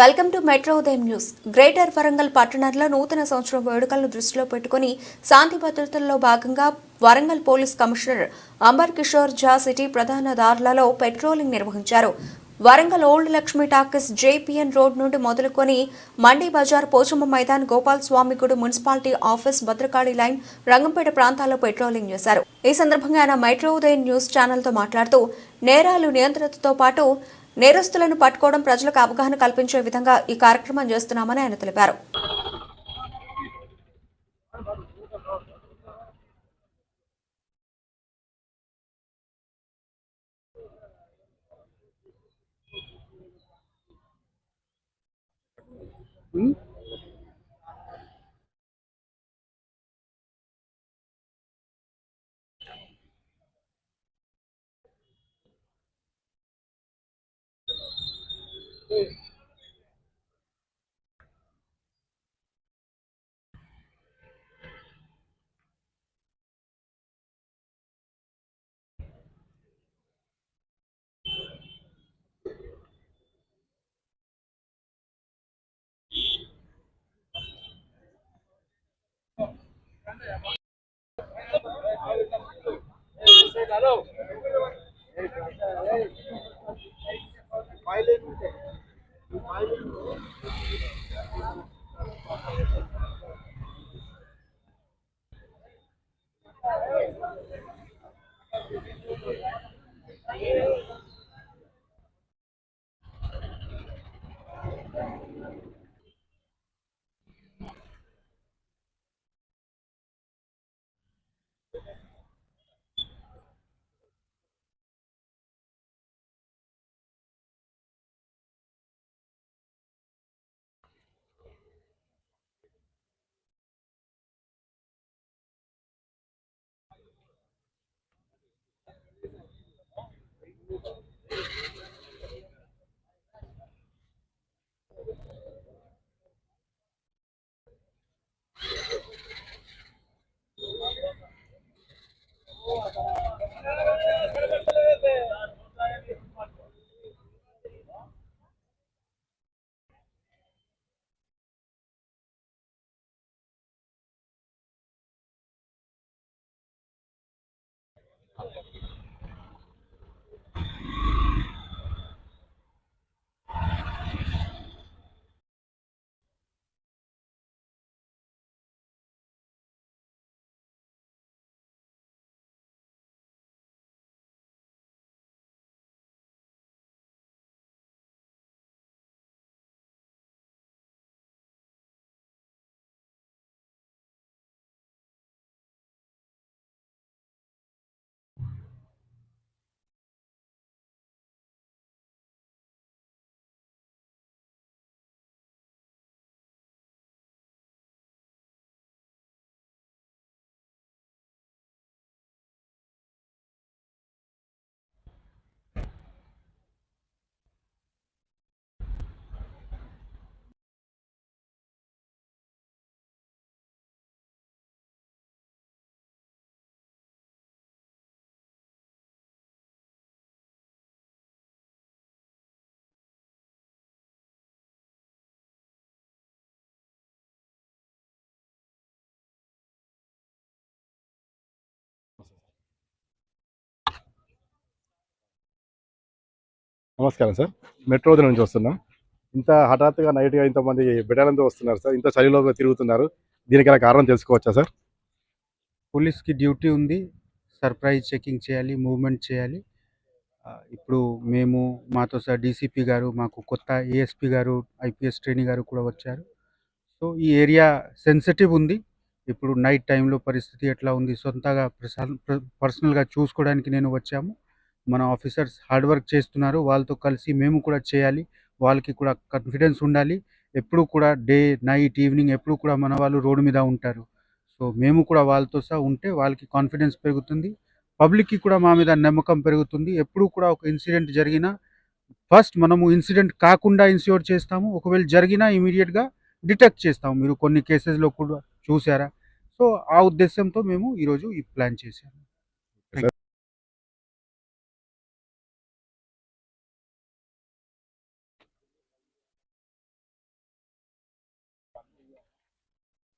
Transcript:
Welcome to metro ఉదయం news. Greater Warangal పట్టణంలో నూతన సంవత్సరం వేడుకలను దృష్టిలో పెట్టుకుని శాంతి భద్రతల్లో భాగంగా Warangal police commissioner Amber Kishore Jha city ప్రధాన దారులలో పెట్రోలింగ్ నిర్వహించారు. Warangal old Lakshmi talkies JPN road నుండి మొదలుకొని మండీ బజార్ పోచమ్మ మైదాన్ గోపాల్ స్వామి గుడి municipality office Bhadrakali line Rangampet ప్రాంతాల్లో పెట్రోలింగ్ చేశారు. ఈ సందర్భంగా ఆయన మైట్రో ఉదయం న్యూస్ ఛానల్తో మాట్లాడుతూ నేరాలు నియంత్రణతో పాటు నేరస్తులను పట్టుకోవడం ప్రజలకు అవగాహన కల్పించే విధంగా ఈ కార్యక్రమం చేస్తున్నామని ఆయన తెలిపారు. Hmm? Hum. Hello. Yeah. 我咋？నమస్కారం sir. Metro నుంచి వస్తున్నాం. ఇంత హఠాత్తుగా నైట్గా ఇంతమంది బిడ్డలంతా వస్తున్నారు సార్. ఇంత చలిలో తిరుగుతున్నారు. దీనికి గల కారణం తెలుసుకోవచ్చా సార్? పోలీస్కి డ్యూటీ ఉంది. సర్ప్రైజ్ చెకింగ్ చేయాలి మూవ్మెంట్ చేయాలి. ఇప్పుడు మేము మాతో సార్ డీసీపీ గారు మాకు కొత్త ఏఎస్పీ గారు ఐపీఎస్ ట్రైనింగ్ గారు కూడా వచ్చారు. సో ఈ ఏరియా సెన్సిటివ్ ఉంది. ఇప్పుడు నైట్ టైంలో పరిస్థితి ఎట్లా ఉంది? సొంతగా పర్సనల్గా చూసుకోవడానికి నేను వచ్చాము. మన ఆఫీసర్స్ హార్డ్ వర్క్ చేస్తున్నారు. వాళ్ళతో కలిసి మేము కూడా చేయాలి. వాళ్ళకి కూడా కాన్ఫిడెన్స్ ఉండాలి. ఎప్పుడు కూడా డే నైట్ ఈవినింగ్ ఎప్పుడు కూడా మన వాళ్ళు రోడ్డు మీద ఉంటారు. సో మేము కూడా వాళ్ళతో సహా ఉంటే వాళ్ళకి కాన్ఫిడెన్స్ పెరుగుతుంది. పబ్లిక్కి కూడా మా మీద నమ్మకం పెరుగుతుంది. ఎప్పుడు కూడా ఒక ఇన్సిడెంట్ జరిగినా ఫస్ట్ మనము ఇన్సిడెంట్ కాకుండా ఇన్స్యూర్ చేస్తాము. ఒకవేళ జరిగినా ఇమీడియట్గా డిటెక్ట్ చేస్తాము. మీరు కొన్ని కేసెస్లో కూడా చూసారా? సో ఆ ఉద్దేశంతో మేము ఈరోజు ఈ ప్లాన్ చేశాము.